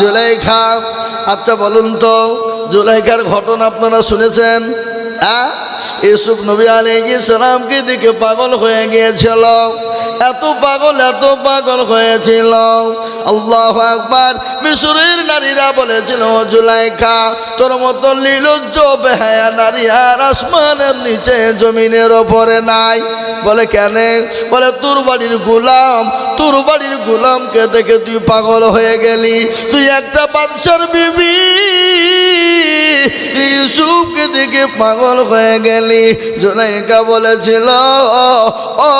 জুলাইখা আচ্ছা বলুন তো, জুলাইখার ঘটনা আপনারা শুনেছেন? ইউসুফ নবী আলাইহিস সালামকে দেখে পাগল হয়ে গিয়েছিল। এত পাগল এত পাগল হয়েছিল। আল্লাহ আকবার, মিশরের নারীরা বলেছিল জুলাইখা, তোর মতো লীলজ্জ বেহায়া নারী আর আসমানের নিচে, জমিনের ওপরে নাই। বলে বলে, তোর বাড়ির গোলাম, তোর বাড়ির গোলামকে দেখে তুই পাগল হয়ে গেলি। তুই একটা বাদশার বিবি। ইউসুফকে দেখে পাগল হয়ে গেলি। জুলাইকা বলেছিল, ও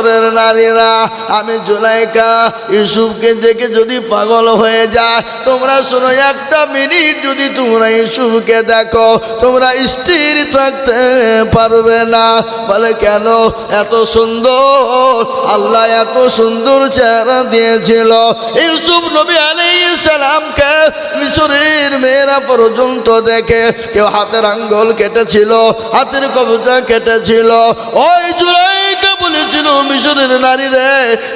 মিশরের নারীরা, আমি জুলাইকা ইউসুফকে দেখে যদি পাগল হয়ে যায়, তোমরা শোনো একটা মিনিট যদি তোমরা ইউসুফকে দেখো, তোমরা স্থির থাকতে পারবে না। বলে কেন? এত সুন্দর, আল্লাহ এত সুন্দর চেহারা দিয়েছিল। ইউসুফ নবী আলাইহিস সালামকে মিশরের মেয়েরা পর্যন্ত দেখে, কেউ হাতের আঙ্গুল কেটেছিল, হাতের কবজা কেটেছিল। ওই জুলাইকে বলেছিল মিশরের নারী রে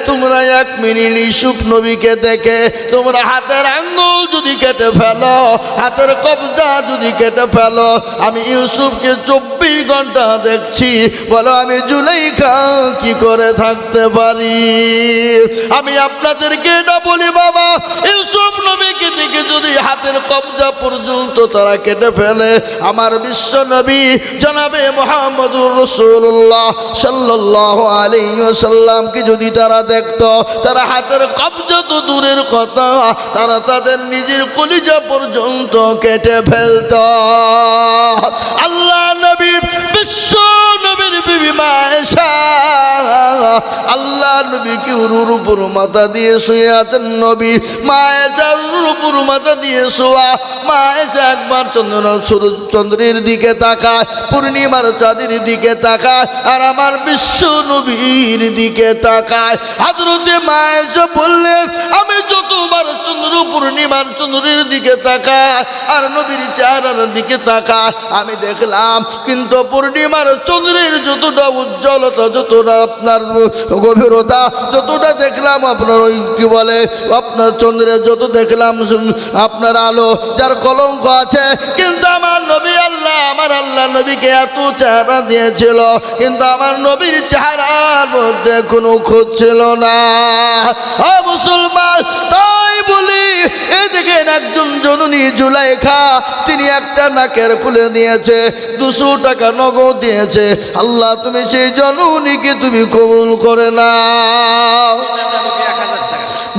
তোমরা এক মিনিট ইউসুফ নবীকে দেখে, তোমরা হাতের আঙ্গুল যদি কেটে ফেলো, হাতের কবজা যদি কেটে ফেলো, আমি ইউসুফকে চব্বিশ ঘণ্টা দেখছি, বলো আমি জুলাইখা কি করে থাকতে পারি? আমি আপনাদেরকে এটা বলি বাবা, ইউসুফ নবীকে দেখে যদি হাতের কবজা পর্যন্ত তারা কেটে ফেলে, আমার বিশ্ব নবী জনাবে মোহাম্মদুর রসুল্লাহ সাল্লাহ আলাইসাল্লামকে যদি তারা দেখত, তারা হাতের কবজা তো দূরের কথা, তারা তাদের নিজের কলিজা পর্যন্ত কেটে ফেলত। আল্লাহ নবী বিশ্ব আল্লাহ নবীকে উরুর উপর মাথা দিয়ে শুয়ে আছেন নবী। উপর মাথা দিয়ে শোয়া। একবার চন্দ্রের দিকে তাকায়, পূর্ণিমার চাঁদের দিকে তাকায়, আর আমার বিশ্ব নবীর দিকে তাকায়। হাজরতে মায়েশা বললেন, আমি যতবার চন্দ্র পূর্ণিমার চন্দ্রের দিকে তাকায় আর নবীর চেহারার দিকে তাকায় আমি দেখলাম কিন্তু পূর্ণিমার চন্দ্রের যতটা উজ্জ্বলতা, যতটা আপনার গভীরতা, যতটা দেখলাম আপনার ওই কি বলে, আপনার চন্দ্রের যত দেখলাম আপনার আলো, যার কলঙ্ক আছে। কিন্তু আমার নবী আল্লাহ, আমার আল্লাহ নবীকে এত চেহারা দিয়েছিল, কিন্তু আমার নবীর চেহারার মধ্যে কোনো খোঁজ ছিল না। মুসলমান জননী জুলাইখা, তিনি একটা নাকের খুলে দিয়েছে, দুশো টাকা নগদ দিয়েছে। আল্লাহ, তুমি সেই জননীকে তুমি কবুল করে না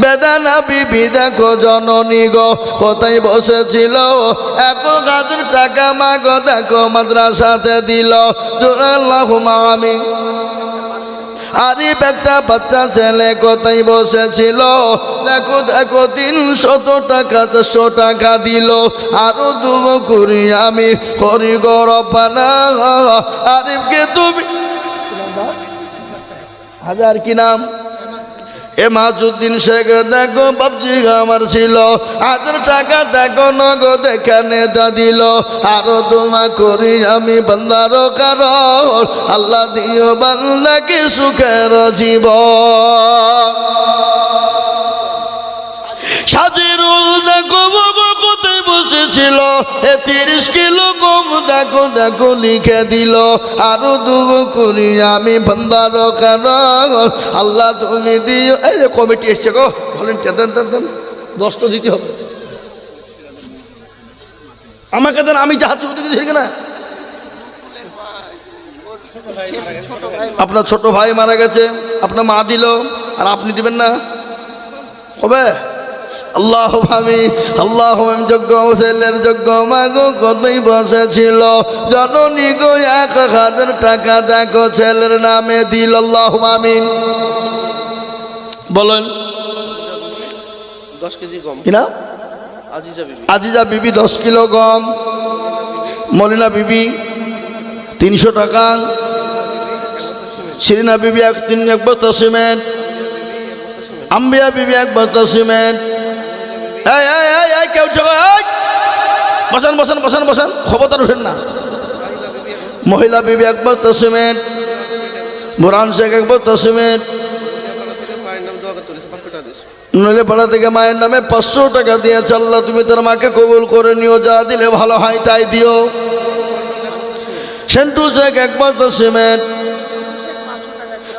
বেদানা বিবি, দেখো জননী গো, কোথায় বসেছিল? এক গাছের টাকা মাগো, দেখো মাদ্রাসাতে দিল। জোরাল্লাহ আমি আরিফ একটা বাচ্চা ছেলে কোথায় বসেছিল? দেখো দেখো, তিনশত টাকা, চারশো টাকা দিল। আরও দুবো করি আমি করি গরপানা আরিফকে তুমি হাজার কি নাম? এ শেখ, দেখো বাবজি আমার ছিল। হাজার টাকা দেখো নগদ এখানে দা দিল। আরও তোমা করি আমি বান্দার কার আল্লাহ দিও বান্দাকে সুখের জীব সাজিরুল দেখো কোথায় বসেছিল এ তিরিশ কিলো গম দেখো দেখো লিখে দিল। আরও দু করি আমি কারণ আল্লাহ তুমি দিও। এই যে কমিটি এসছে গো, বলেন দেন দেন দেন দশ তো দিতে হবে। আমাকে দেন, আমি জাহাজ দিকে না? আপনার ছোট ভাই মারা গেছে, আপনার মা দিল, আর আপনি দিবেন না? হবে আল্লাহ আমি আল্লাহ যোগ্য ছেলের যোগ্য মাগো কতই বসেছিল জননী গো এক হাজার টাকা দেখো ছেলের নামে দিল আল্লাহ আমিন। বলেন। দশ কেজি কম কিনা আজিজা বিবি। বিবি দশ কিলো গম। মলিনা বিবি তিনশো টাকা। শিরিনা বিবি এক তিন এক বস্তা সিমেন্ট। আম্বিয়া বিবি এক বস্তা সিমেন্ট। কেউ উঠেন না। মহিলা সিমেন্ট শেখ সিমেন্ট নইলে থেকে মায়ের নামে পাঁচশো টাকা দিয়ে চাল্লা তুমি তার মাকে কবুল করে নিও, যা দিলে ভালো হয় তাই দিও। সেন্টু শেখ এক বস্তা সিমেন্ট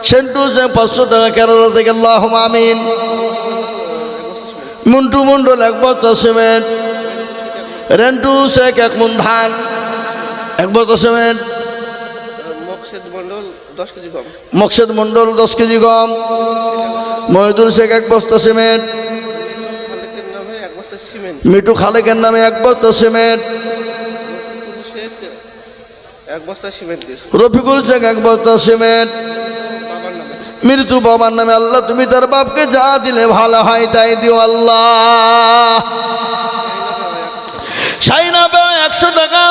সেন্টু শেখ পাঁচশো টাকা কেরালা থেকে আল্লাহ আমিন। মুন্টু মন্ডল এক বস্তা সিমেন্ট রেন্টু শেখ এক মন ধান এক বস্তা সিমেন্ট মকসেদ মন্ডল দশ কেজি গম। মহিদুল শেখ এক বস্তা সিমেন্ট। মালিকের নামে এক বস্তা সিমেন্ট। মিঠু খালেকের নামে এক বস্তা সিমেন্ট। রফিকুল শেখ এক বস্তা সিমেন্ট। মৃত্যু বাবার নামে আল্লাহ তুমি তার বাপকে যা দিলে ভালো হয় তাই দিও আল্লাহ। সাইনা একশো টাকা।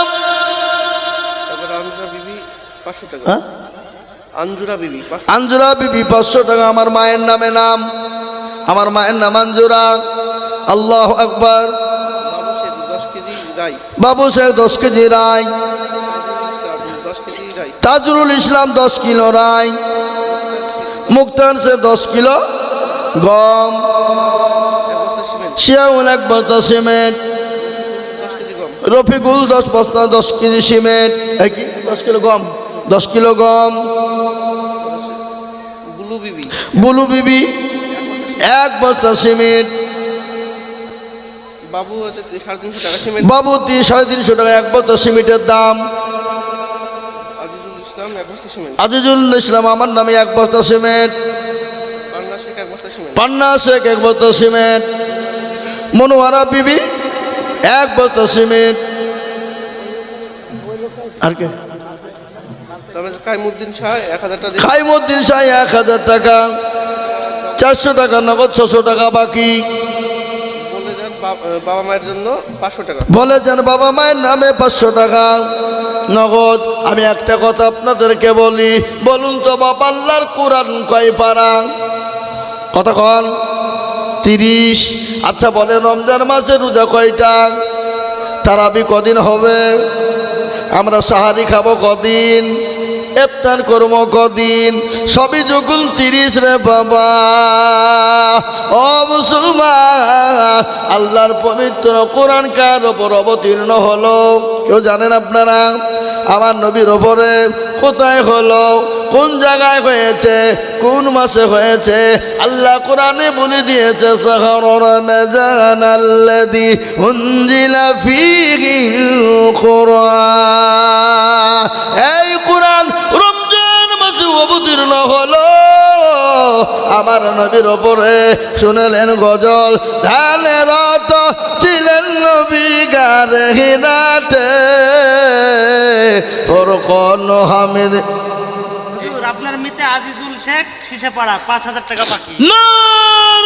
তারপরে আঞ্জুরা বিবি পাঁচশো টাকা। হ্যাঁ? আঞ্জুরা বিবি পাঁচশো টাকা। আমার মায়ের নামে নাম। আমার মায়ের নাম আঞ্জুরা। আল্লাহ আকবর। বাবু শেখ দশ কেজি রায় তাজরুল ইসলাম দশ কিলো রায় মুক্তার আনছে দশ কিলো গম। শিয়াউল এক বস্তা সিমেন্ট। রফিকুল দশ বস্তা দশ কেজি সিমেন্ট। দশ কিলো গম। দশ কিলো গম। বুলু বিবি। এক বস্তা সিমেন্ট। বাবু হচ্ছে সাড়ে তিনশো টাকা সিমেন্ট। বাবু তিন সাড়ে তিনশো টাকা এক বস্তা সিমেন্টের দাম। আজিজুল ইসলাম আমার নামে এক বস্তা সিমেন্ট। পান্না শেখ এক বস্তা সিমেন্ট। পান্না শেখ এক বস্তা সিমেন্ট। মনোয়ারা বিবি এক বস্তা সিমেন্ট। আর কে? এক হাজার টাকা দিয়ে খাইমুদ্দিন শাহ এক হাজার টাকা। চারশো টাকা নগদ ছশো টাকা বাকি। বলে বাবা মায়ের জন্য পাঁচশো টাকা। বলেছেন বাবা মায়ের নামে পাঁচশো টাকা। নগদ, আমি একটা কথা আপনাদেরকে বলি, বলুন তো বাবা আল্লাহর কোরআন কয় পারা? কন। তিরিশ আচ্ছা বলে রমজান মাসে রোজা কয়টা? তারাবি কদিন হবে? আমরা সাহারি খাব কদিন? এফতার করব কদিন? সবই যখন তিরিশ রে বাবা। ও মুসলমান, আল্লাহর পবিত্র কোরআন কার ওপর অবতীর্ণ হলো? কেউ জানেন আপনারা? আমার নবীর ওপরে কোথায় হলো? কোন জায়গায় হয়েছে? কোন মাসে হয়েছে? আল্লাহ কোরআনে বলে দিয়েছে, সাহরর মেজান আল্লাদি মাসে অবতীর্ণ হলো। আমার নবীর ওপরে শুনলেন গজল ঢালে রত ছিলেন নবী গারে হিনাতে তোর কন হামিদ। আপনার মিতে আজিজুল শেখ শিশে পাড়া পাঁচ হাজার টাকা বাকি। নারে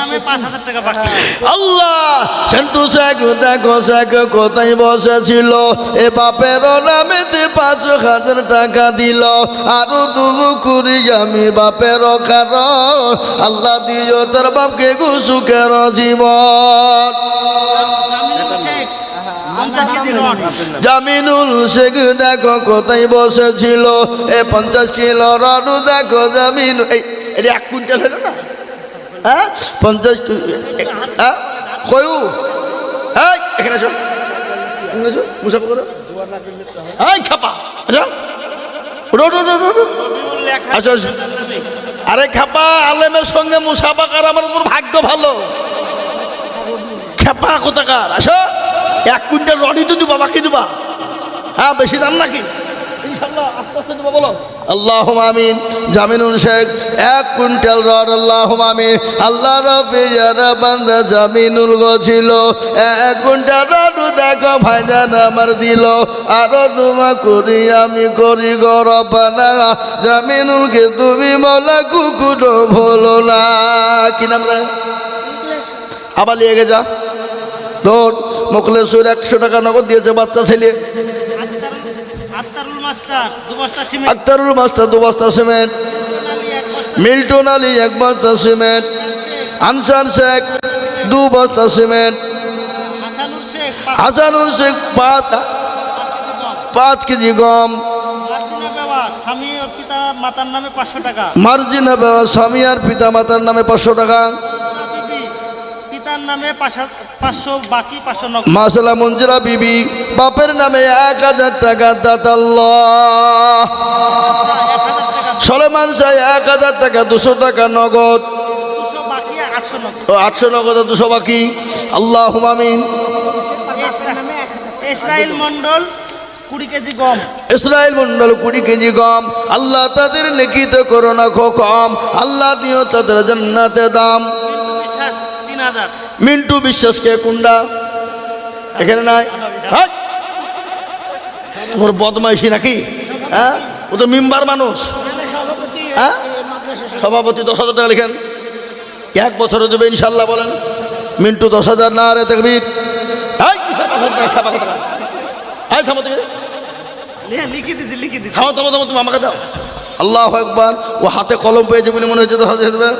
নামে পাঁচ হাজার টাকা বাকি। আল্লাহ সেন্টু শেখ দেখো শেখ কোথায় বসেছিল? এ বাপের নামেতে পাঁচ হাজার টাকা দিল। আরও করি আমি বাপের কারণ। আল্লাহ দিও তার বাপকে গুসুকের জীবন। জামিনুল শেখ দেখো কোথায় বসেছিল? এ পঞ্চাশ কিলো রাডু দেখো জামিন এই এটা এক কুইন্টাল হলো না? আরে খাপা, আলেমের সঙ্গে মুসাফা করা আমার উপর ভাগ্য ভালো। খেপা কোথাকার? আসো। এক কুইন্টাল রডি তো দিবা, বাকি দিবা। হ্যাঁ বেশি দাম নাকি? আমিন। এক আল্লাহ আমিন এক আমি করি জামিনুলকে তুমি মলা কুকুরো ভোলো না। কি নাম রে? আবার গে যা। দৌড় মুখলেশ্বর একশো টাকা নগদ দিয়েছে বাচ্চা ছেলে আখতারুল আখতারুল মাস্টার দু বস্তা সিমেন্ট আক্তারুল মাস্টার দু বস্তা সিমেন্ট। মিল্টন আলী এক বস্তা সিমেন্ট। আনসার শেখ দু বস্তা সিমেন্ট। হাসানুর শেখ পাঁচ পাঁচ কেজি গম। মার্জিনা স্বামী পিতা মাতার নামে পাঁচশো টাকা। মার্জিনা বাবা স্বামী আর পিতা মাতার নামে পাঁচশো টাকা। পিতার নামে পাঁচশো- পাঁচশো বাকি পাঁচশো মাসালা মঞ্জুরা বিবি বাপের নামে এক হাজার টাকা দাতাল্লাহ সলেমান সাহেব এক হাজার টাকা দুশো টাকা নগদ। আটশো নগদ। দুশো বাকি। আল্লাহ হুমামিন ইসরায়েল মন্ডল কুড়ি কেজি গম। ইসরায়েল মন্ডল কুড়ি কেজি গম। আল্লাহ তাদের নেকিতে করোনা খো কম। আল্লাহ দিও তাদের জান্নাতে দাম। মিন্টু বিশ্বাসকে কুন্ডা? এখানে নাই! তোমার বদমাইশি নাকি? হ্যাঁ? ও তো মিম্বার মানুষ। হ্যাঁ? সভাপতি দশ হাজার টাকা লিখেন। এক বছরে দেবে ইনশাল্লাহ বলেন মিন্টু দশ হাজার না রে তুমি আমাকে দাও। আল্লাহ একবার ও হাতে কলম পেয়েছে বলে মনে হচ্ছে দশ হাজার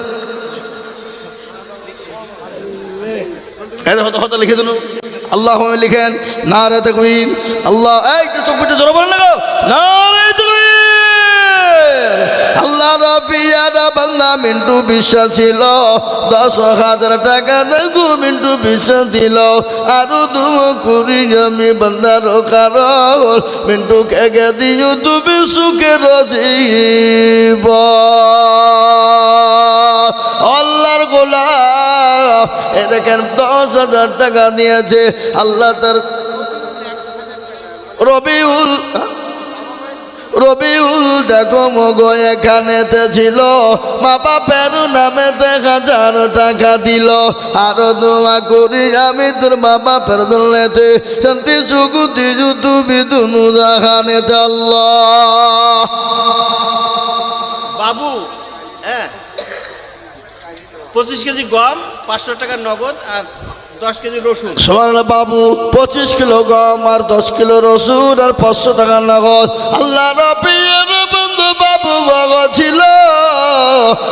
দশ লিখে দিন আল্লাহ লিখেন না রে তকবীর। আল্লাহ, এই চোখ পিঠে জোরে বলেন মিন্টু বিশ্বাস ছিল। দশ হাজার টাকা দেখু মিন্টু বিশ্বাস দিল। আরও দু কুড়ি জমি বান্দার কারণ মিন্টু খেগে দিও তুমি সুখের জীব আল্লাহর গোলাপ এ দেখেন দশ হাজার টাকা দিয়েছে আল্লাহ তার রবিউল রবিউল দেখো মগো এখানেতে ছিল। মা বাপের নামেতে হাজার টাকা দিল। আরও দোয়া করি আমি তোর মা বাপের দলেতে শান্তি সুগুতি তুমি দুনু জাহানেতে আল্লাহ। বাবু পঁচিশ কেজি গম, পাঁচশো টাকা নগদ আর দশ কেজি রসুন। বাবু, পঁচিশ কিলো গম আর দশ কিলো রসুন আর পাঁচশো টাকা নগদ। আল্লাহ রবির বন্ধু বাবু বগ ছিল।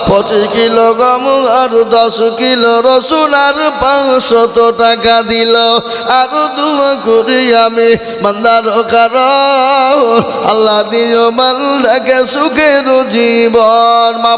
পঁচিশ কিলো গম আর দশ কিলো রসুন আর পাঁচশত টাকা দিল। আর দু করি আমি বান্দার কারণ, আল্লাহ দিও বান্দাকে সুখের জীবন। মা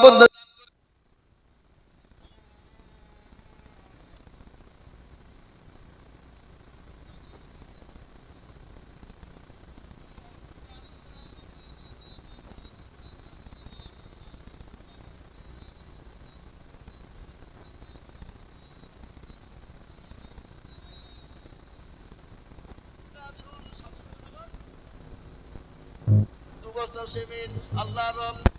বন্ধু আল্লাহ রব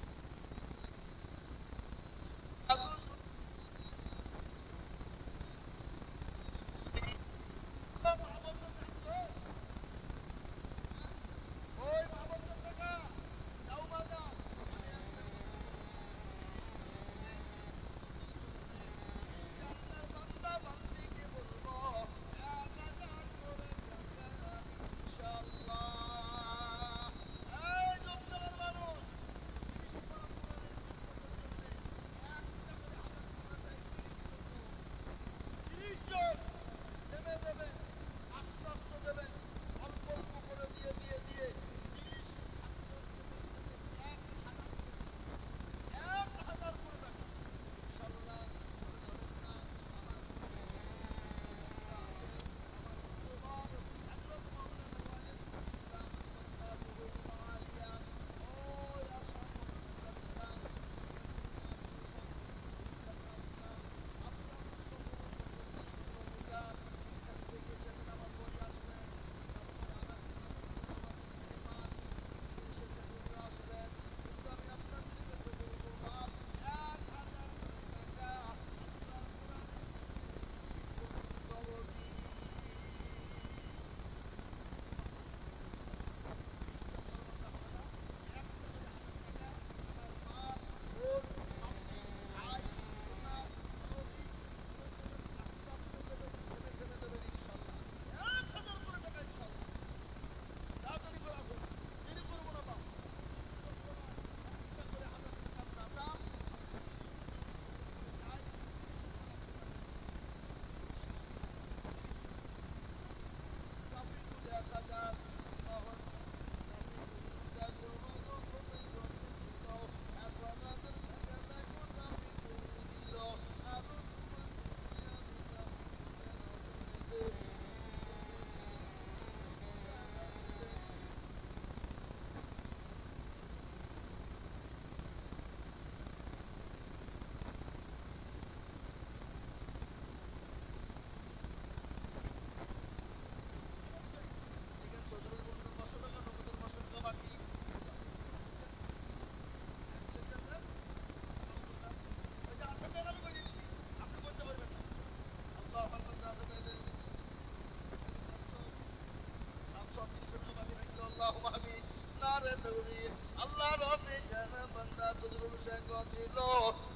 আল্লাহুম্মা আমিন নারে তাকবীর আল্লাহ রব্বে জানা বান্দা তুদরুল শেখ ছিল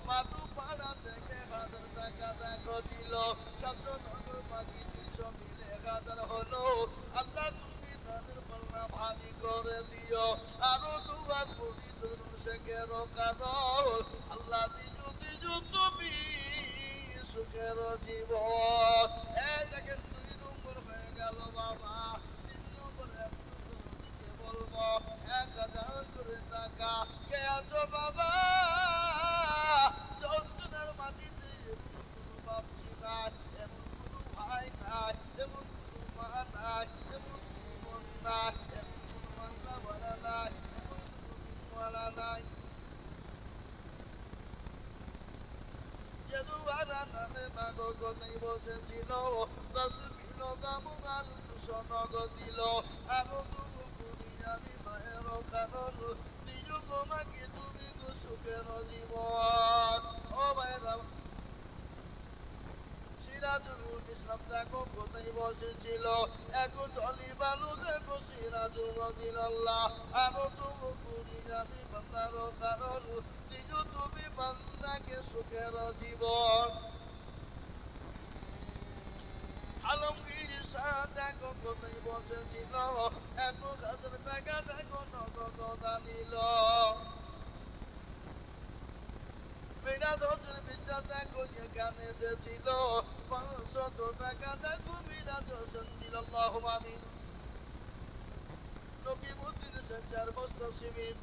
মাতু পাড়া থেকে হাজার টাকা দেখো দিল। শব্দ নগর বাকি তিনশো মিলে হাজার হলো। আল্লাহ তুমি তাদের পাল্লা আল্লাহ দিজু দিজু তুমি সুখের জীবন। এক হাজার করে টাকা কে আছো বাবা? যন্ত্রণার মাটিতে এমন কোনো ভাবছি নাই এমন কোনো ভাই নাই, এমন কোনো মা নাই, এমন কোনো বোন নাই, এমন কোনো মাল্লা বলা নাই, এমন কোনো দিনওয়ালা নাই। যদুয়ারা নামে মাগো গনেই বসেছিল, দশ কিলো দামু আলু নগদ দিল, আরও মায়ের কারণ নিজ তোমাকে তুমি গো সুখের জীবন ও ভাইরা সিরাজুল ইসলাম দেখো কোথায় বসেছিল এখন জলি বালু দেখো সিরাজুল দিল্লাহ আরও তুমি সুখের জীবন আলমগীর দেখো কোথায় বসেছিল এত হাজার টাকা দেখো নগদ নিল বিনা দোষের বিচার দেখো যেখানে ছিল পাঁচশত টাকা দেখো বিনা দোষের দিল আল্লাহুম্মা নকিবুদ্দিন সেন্টার মুস্তাসিমিন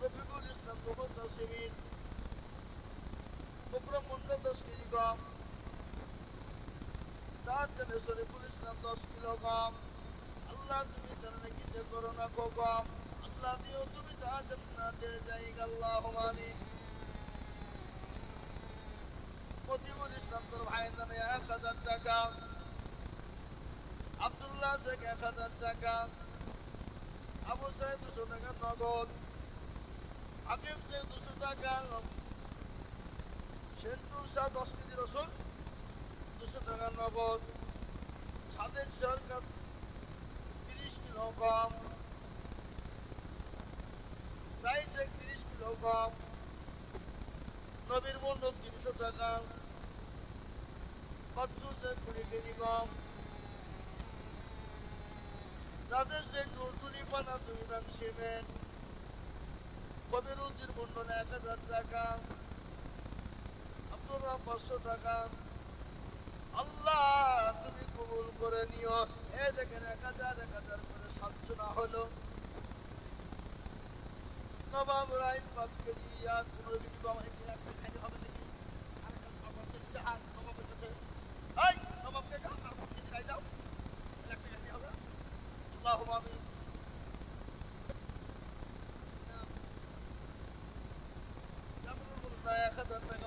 রফিকুল ইসলাম মুস্তাসিমিন মুকরম মুন্ডা দশ কেজি গম শরীফুল ইসলাম দশ কিলো আল্লাহ, তুমি তার নাকি যে করো না আল্লাহ দিও, তুমি মতিউল ইসলাম তোর নামে এক হাজার টাকা। আব্দুল্লাহ শেখ এক হাজার টাকা। আবু সাহেব দুশো টাকা নগদ। আকিব শেখ দুশো টাকা। সেন্টুর শাহ দশ কেজি রসুন, দুশো টাকা নগদ। সাদের সরকার তিরিশ কিলো রাইস শেখ তিরিশ কিলো কম নবীর মন্ডল তিনশো টাকা কচ্ছু শেখ কুড়ি কেজি কম রাজেশ শেখ নুরতুলি পানা দুই রান সিমেন্ট কবির উদ্দিন মন্ডল এক হাজার টাকা পাঁচশো টাকা আল্লাহ, তুমি কবুল করে নিও। এ দেখেন এক হাজার এক হাজার করে হলো। নবাব পাঁচ কেজি, আর পনেরো কেজি হবে হবে। আল্লাহ আমি এক হাজার টাকা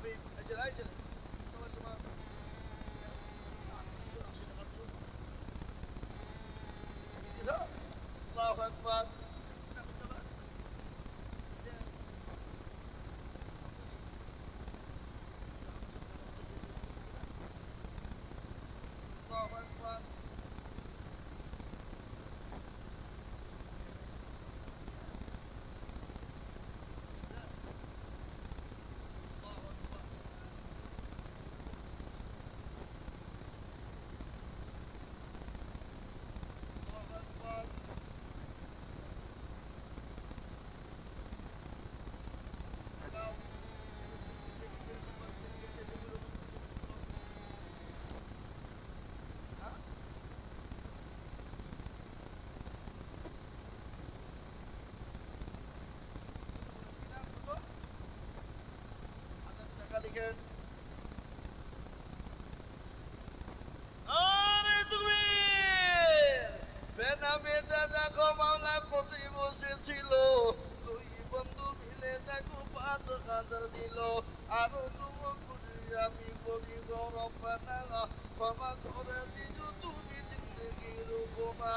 হাবিব এই যে again. বেনামে দাদা কমালা কোথায় বসেছিল। দুই বন্ধু মিলে তাকে পাঁচ হাজার দিল। আরও তোমার আমি করি গরম বানালা ক্ষমা করে দিল তুমি জিন্দগির উপমা।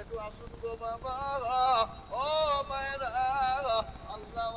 একটু আসুন গো বাবা ও মায়েরা আল্লাহ